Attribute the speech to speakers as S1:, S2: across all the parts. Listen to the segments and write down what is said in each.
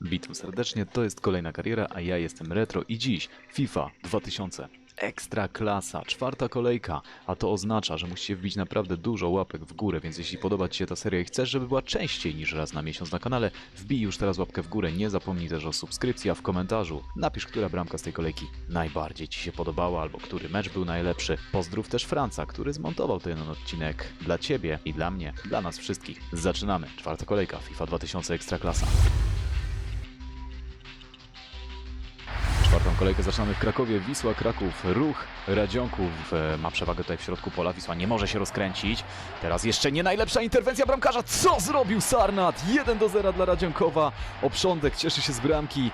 S1: Witam serdecznie, to jest kolejna kariera, a ja jestem Retro i dziś FIFA 2000. Ekstra klasa, czwarta kolejka, a to oznacza, że musicie wbić naprawdę dużo łapek w górę, więc jeśli podoba Ci się ta seria i chcesz, żeby była częściej niż raz na miesiąc na kanale, wbij już teraz łapkę w górę, nie zapomnij też o subskrypcji, a w komentarzu napisz, która bramka z tej kolejki najbardziej Ci się podobała, albo który mecz był najlepszy. Pozdrów też Franca, który zmontował ten odcinek dla Ciebie i dla mnie, dla nas wszystkich. Zaczynamy, czwarta kolejka, FIFA 2000 Ekstra kolejkę zaczynamy w Krakowie. Wisła Kraków, ruch Radzionków e, ma przewagę tutaj w środku pola. Wisła nie może się rozkręcić. Teraz jeszcze nie najlepsza interwencja bramkarza. Co zrobił Sarnat? 1 do 0 dla Radzionkowa. Oprządek cieszy się z bramki,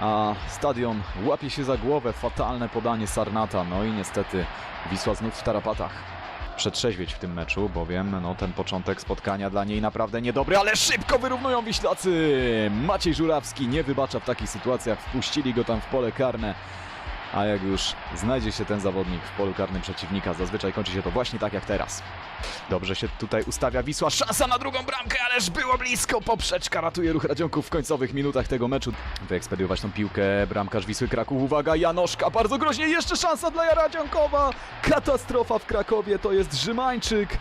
S1: a stadion łapie się za głowę. Fatalne podanie Sarnata. No i niestety Wisła znów w tarapatach przetrzeźwieć w tym meczu, bowiem no, ten początek spotkania dla niej naprawdę niedobry, ale szybko wyrównują Wiślacy! Maciej Żurawski nie wybacza w takich sytuacjach, wpuścili go tam w pole karne, a jak już znajdzie się ten zawodnik w polu karnym przeciwnika, zazwyczaj kończy się to właśnie tak jak teraz. Dobrze się tutaj ustawia Wisła, szansa na drugą bramkę, ależ było blisko, poprzeczka ratuje ruch Radzionków w końcowych minutach tego meczu. Wyekspediować tą piłkę, bramkarz Wisły Kraków, uwaga, Janoszka, bardzo groźnie, jeszcze szansa dla Radzionkowa, katastrofa w Krakowie, to jest Rzymańczyk,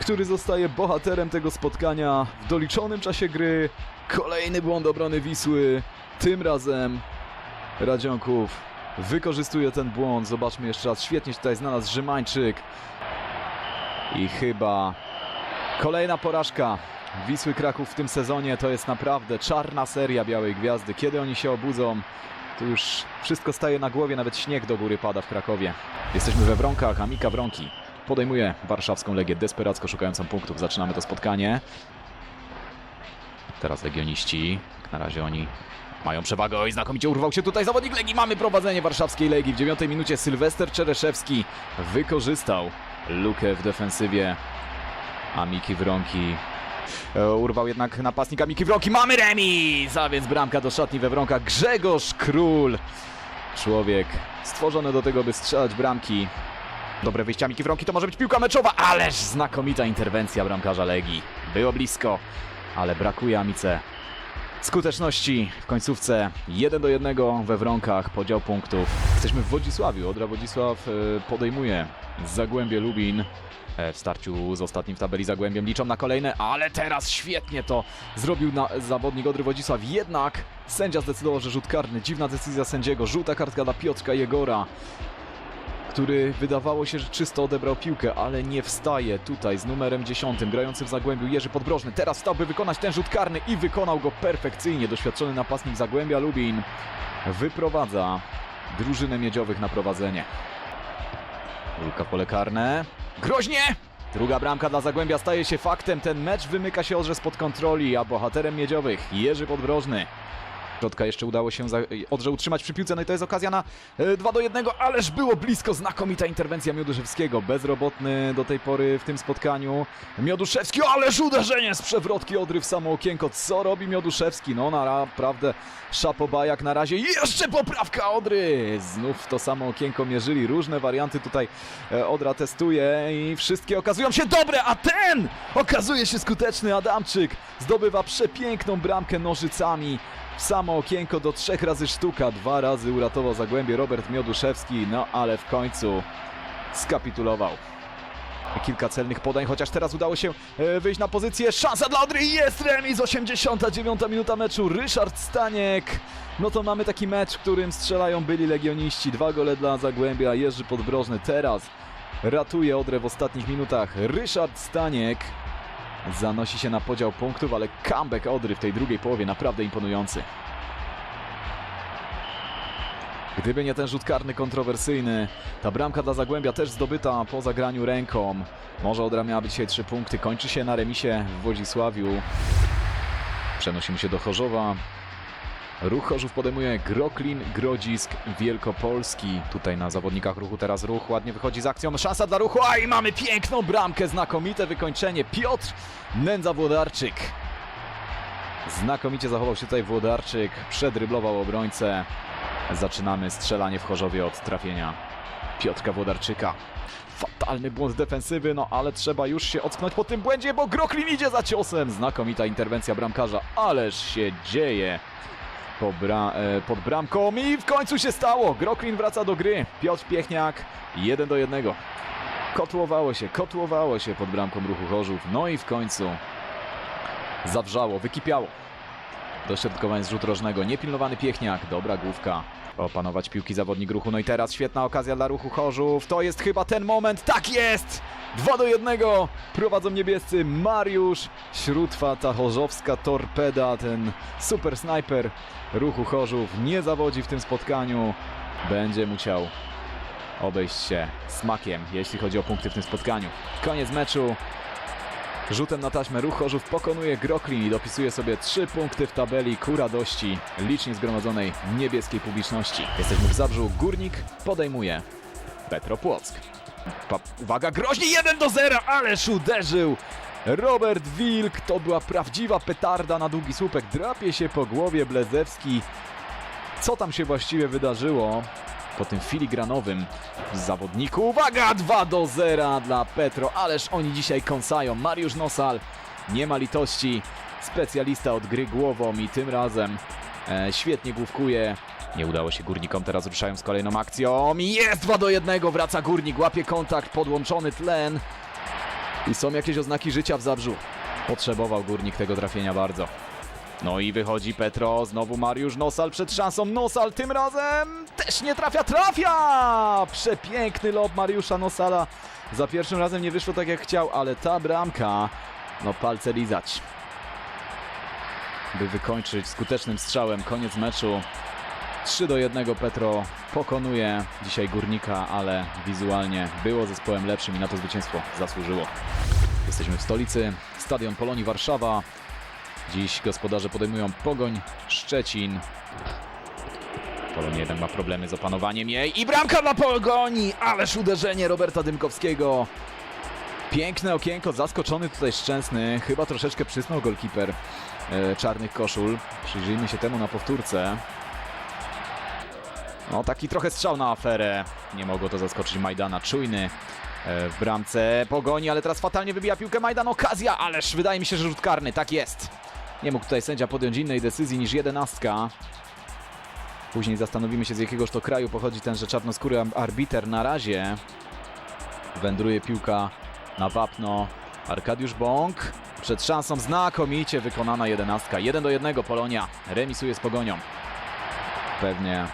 S1: który zostaje bohaterem tego spotkania w doliczonym czasie gry. Kolejny błąd obrony Wisły, tym razem Radzionków wykorzystuje ten błąd, zobaczmy jeszcze raz, świetnie tutaj znalazł Rzymańczyk. I chyba kolejna porażka Wisły Kraków w tym sezonie to jest naprawdę czarna seria Białej Gwiazdy. Kiedy oni się obudzą, to już wszystko staje na głowie, nawet śnieg do góry pada w Krakowie. Jesteśmy we Wronkach, a Mika Wronki podejmuje warszawską Legię desperacko szukającą punktów. Zaczynamy to spotkanie. Teraz Legioniści, jak na razie oni mają przewagę. Oj, znakomicie urwał się tutaj zawodnik Legii. Mamy prowadzenie warszawskiej Legii. W dziewiątej minucie Sylwester Czereszewski wykorzystał lukę w defensywie. A Miki Wronki e, urwał jednak napastnika Miki Wronki. Mamy remis! A więc bramka do szatni we Wronkach. Grzegorz Król. Człowiek stworzony do tego, by strzelać bramki. Dobre wyjścia Miki Wronki to może być piłka meczowa, ależ znakomita interwencja bramkarza Legii. Było blisko, ale brakuje Amice skuteczności w końcówce 1 do 1 we Wronkach, podział punktów. Jesteśmy w Wodzisławiu, Odra Wodzisław e, podejmuje Zagłębie Lubin e, w starciu z ostatnim w tabeli Zagłębiem. Liczą na kolejne, ale teraz świetnie to zrobił zawodnik Odry Wodzisław. Jednak sędzia zdecydował, że rzut karny. Dziwna decyzja sędziego. Żółta kartka dla Piotrka Jegora który wydawało się, że czysto odebrał piłkę, ale nie wstaje tutaj z numerem 10, grający w Zagłębiu Jerzy Podbrożny. Teraz stał, by wykonać ten rzut karny i wykonał go perfekcyjnie. Doświadczony napastnik Zagłębia Lubin wyprowadza drużynę miedziowych na prowadzenie. W pole karne. Groźnie! Druga bramka dla Zagłębia staje się faktem. Ten mecz wymyka się Odrze spod kontroli, a bohaterem miedziowych Jerzy Podbrożny. Środka jeszcze udało się Odrze utrzymać przy piłce, no i to jest okazja na e, 2 do 1, ależ było blisko, znakomita interwencja Mioduszewskiego, bezrobotny do tej pory w tym spotkaniu. Mioduszewski, ależ uderzenie z przewrotki Odry w samo okienko, co robi Mioduszewski? No naprawdę szapoba jak na razie, jeszcze poprawka Odry! Znów to samo okienko mierzyli, różne warianty tutaj e, Odra testuje i wszystkie okazują się dobre, a ten okazuje się skuteczny, Adamczyk zdobywa przepiękną bramkę nożycami w samo okienko do trzech razy sztuka. Dwa razy uratował Zagłębie Robert Mioduszewski, no ale w końcu skapitulował. Kilka celnych podań, chociaż teraz udało się e, wyjść na pozycję. Szansa dla Odry jest remis, 89 minuta meczu. Ryszard Staniek. No to mamy taki mecz, w którym strzelają byli legioniści. Dwa gole dla Zagłębia, Jerzy Podbrożny teraz ratuje Odrę w ostatnich minutach. Ryszard Staniek zanosi się na podział punktów, ale comeback Odry w tej drugiej połowie naprawdę imponujący. Gdyby nie ten rzut karny kontrowersyjny, ta bramka dla Zagłębia też zdobyta po zagraniu ręką. Może Odra miała dzisiaj trzy punkty. Kończy się na remisie w Wodzisławiu. Przenosimy się do Chorzowa. Ruch Chorzów podejmuje Groklin, Grodzisk, Wielkopolski. Tutaj na zawodnikach ruchu teraz ruch ładnie wychodzi z akcją. Szansa dla ruchu, a i mamy piękną bramkę, znakomite wykończenie. Piotr Nędza-Włodarczyk. Znakomicie zachował się tutaj Włodarczyk, przedryblował obrońcę. Zaczynamy strzelanie w Chorzowie od trafienia Piotrka Włodarczyka. Fatalny błąd defensywy, no ale trzeba już się ocknąć po tym błędzie, bo Groklin idzie za ciosem. Znakomita interwencja bramkarza, ależ się dzieje po bra e, pod bramką i w końcu się stało. Groklin wraca do gry. Piotr Piechniak 1 do 1. Kotłowało się, kotłowało się pod bramką ruchu Chorzów. No i w końcu zawrzało, wykipiało. Dośrodkowanie z rzut rożnego, niepilnowany Piechniak, dobra główka. Opanować piłki zawodnik ruchu. No i teraz świetna okazja dla ruchu Chorzów. To jest chyba ten moment. Tak jest! 2 do 1. Prowadzą niebiescy Mariusz Śrótwa, ta chorzowska torpeda, ten super snajper ruchu Chorzów nie zawodzi w tym spotkaniu. Będzie musiał obejść się smakiem, jeśli chodzi o punkty w tym spotkaniu. Koniec meczu. Rzutem na taśmę ruch Chorzów pokonuje Groklin i dopisuje sobie 3 punkty w tabeli ku radości licznie zgromadzonej niebieskiej publiczności. Jesteśmy w Zabrzu. Górnik podejmuje Petro Płock. Pa uwaga, groźnie 1 do 0, ależ uderzył! Robert Wilk, to była prawdziwa petarda na długi słupek. Drapie się po głowie Blezewski. Co tam się właściwie wydarzyło po tym filigranowym zawodniku? Uwaga, 2 do 0 dla Petro, ależ oni dzisiaj kąsają. Mariusz Nosal, nie ma litości. Specjalista od gry głową i tym razem e, świetnie główkuje. Nie udało się górnikom, teraz ruszają z kolejną akcją. Jest 2 do 1, wraca górnik, łapie kontakt, podłączony tlen. I są jakieś oznaki życia w Zabrzu. Potrzebował górnik tego trafienia bardzo. No i wychodzi Petro, znowu Mariusz Nosal przed szansą. Nosal tym razem też nie trafia, trafia! Przepiękny lob Mariusza Nosala. Za pierwszym razem nie wyszło tak jak chciał, ale ta bramka, no palce lizać. By wykończyć skutecznym strzałem koniec meczu. 3 do 1 Petro pokonuje dzisiaj Górnika, ale wizualnie było zespołem lepszym i na to zwycięstwo zasłużyło. Jesteśmy w stolicy, Stadion Polonii Warszawa. Dziś gospodarze podejmują Pogoń Szczecin. Polonia jednak ma problemy z opanowaniem jej i bramka dla Pogoni! Ależ uderzenie Roberta Dymkowskiego. Piękne okienko, zaskoczony tutaj Szczęsny. Chyba troszeczkę przysnął golkiper e, czarnych koszul. Przyjrzyjmy się temu na powtórce. No taki trochę strzał na aferę. Nie mogło to zaskoczyć Majdana. Czujny e, w bramce pogoni, ale teraz fatalnie wybija piłkę Majdan. Okazja, ależ wydaje mi się, że rzut karny. Tak jest. Nie mógł tutaj sędzia podjąć innej decyzji niż jedenastka. Później zastanowimy się z jakiegoż to kraju pochodzi tenże czarnoskóry arbiter. Na razie wędruje piłka na wapno. Arkadiusz Bąk przed szansą znakomicie wykonana jedenastka. 1 do 1 Polonia remisuje z Pogonią. Pewnie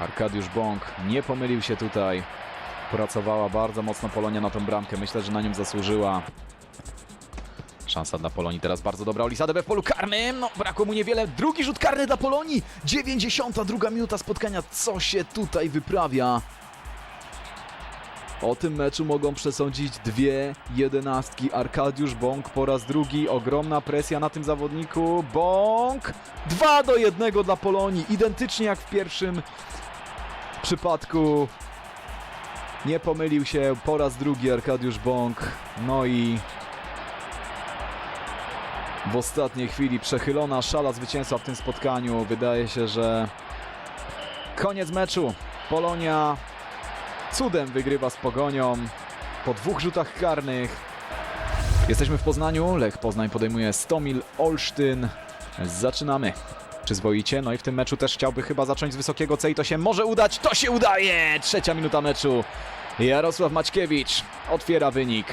S1: Arkadiusz Bąk nie pomylił się tutaj. Pracowała bardzo mocno Polonia na tą bramkę. Myślę, że na nią zasłużyła. Szansa dla Polonii teraz bardzo dobra. Olisadebe w polu karnym. No, brakło mu niewiele. Drugi rzut karny dla Polonii. 92 minuta spotkania. Co się tutaj wyprawia? O tym meczu mogą przesądzić dwie jedenastki. Arkadiusz Bąk po raz drugi. Ogromna presja na tym zawodniku. Bąk! 2 do 1 dla Polonii. Identycznie jak w pierwszym przypadku. Nie pomylił się po raz drugi Arkadiusz Bąk. No i w ostatniej chwili przechylona szala zwycięstwa w tym spotkaniu. Wydaje się, że koniec meczu. Polonia cudem wygrywa z Pogonią po dwóch rzutach karnych. Jesteśmy w Poznaniu. Lech Poznań podejmuje Stomil Olsztyn. Zaczynamy przyzwoicie. No i w tym meczu też chciałby chyba zacząć z wysokiego C i to się może udać. To się udaje! Trzecia minuta meczu. Jarosław Maćkiewicz otwiera wynik,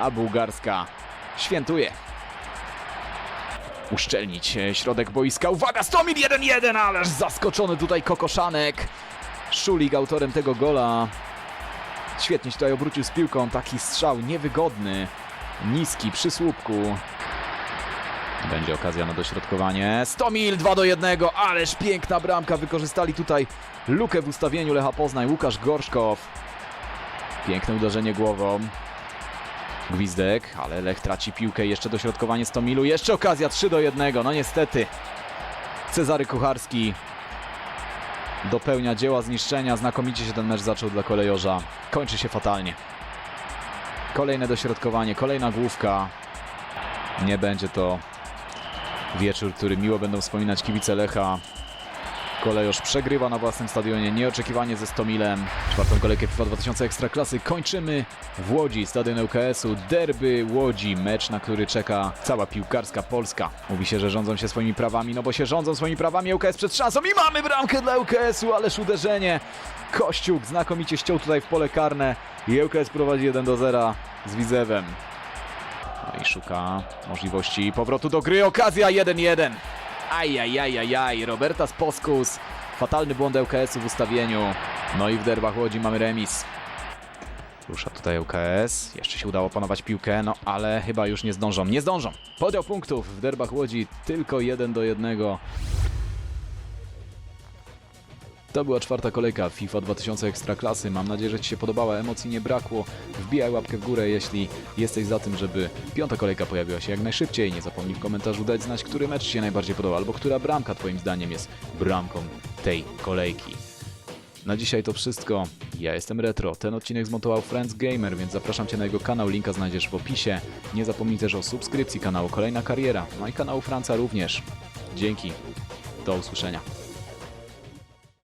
S1: a Bułgarska świętuje. Uszczelnić e, środek boiska. Uwaga, Stomil 1-1, ależ zaskoczony tutaj Kokoszanek. Szulik autorem tego gola. Świetnie się tutaj obrócił z piłką. Taki strzał niewygodny, niski przy słupku. Będzie okazja na dośrodkowanie. Stomil 2 do 1, ależ piękna bramka. Wykorzystali tutaj lukę w ustawieniu Lecha Poznań. Łukasz Gorszkow. Piękne uderzenie głową. Gwizdek, ale Lech traci piłkę. Jeszcze dośrodkowanie Stomilu. Jeszcze okazja 3 do 1. No niestety. Cezary Kucharski dopełnia dzieła zniszczenia. Znakomicie się ten mecz zaczął dla kolejorza. Kończy się fatalnie. Kolejne dośrodkowanie, kolejna główka. Nie będzie to wieczór, który miło będą wspominać kibice Lecha. Kolejosz przegrywa na własnym stadionie, nieoczekiwanie ze Stomilem. Czwartą kolejkę FIFA 2000 Ekstraklasy kończymy w Łodzi, stadion ŁKS-u, derby Łodzi, mecz na który czeka cała piłkarska Polska. Mówi się, że rządzą się swoimi prawami, no bo się rządzą swoimi prawami, ŁKS przed szansą i mamy bramkę dla ŁKS-u, ależ uderzenie. Kościuk znakomicie ściął tutaj w pole karne i ŁKS prowadzi 1 do 0 z Widzewem. No i szuka możliwości powrotu do gry. Okazja 1-1. Ajajajajaj. Roberta Sposkus. Fatalny błąd ŁKS-u w ustawieniu. No i w derbach Łodzi mamy remis. Rusza tutaj ŁKS. Jeszcze się udało panować piłkę, no ale chyba już nie zdążą. Nie zdążą. Podział punktów w derbach Łodzi tylko 1 do 1. To była czwarta kolejka FIFA 2000 Ekstraklasy. Mam nadzieję, że Ci się podobała, emocji nie brakło. Wbijaj łapkę w górę, jeśli jesteś za tym, żeby piąta kolejka pojawiła się jak najszybciej. Nie zapomnij w komentarzu dać znać, który mecz Ci się najbardziej podoba, albo która bramka Twoim zdaniem jest bramką tej kolejki. Na dzisiaj to wszystko. Ja jestem Retro. Ten odcinek zmontował Friends Gamer, więc zapraszam Cię na jego kanał. Linka znajdziesz w opisie. Nie zapomnij też o subskrypcji kanału Kolejna Kariera, no i kanału Franca również. Dzięki. Do usłyszenia.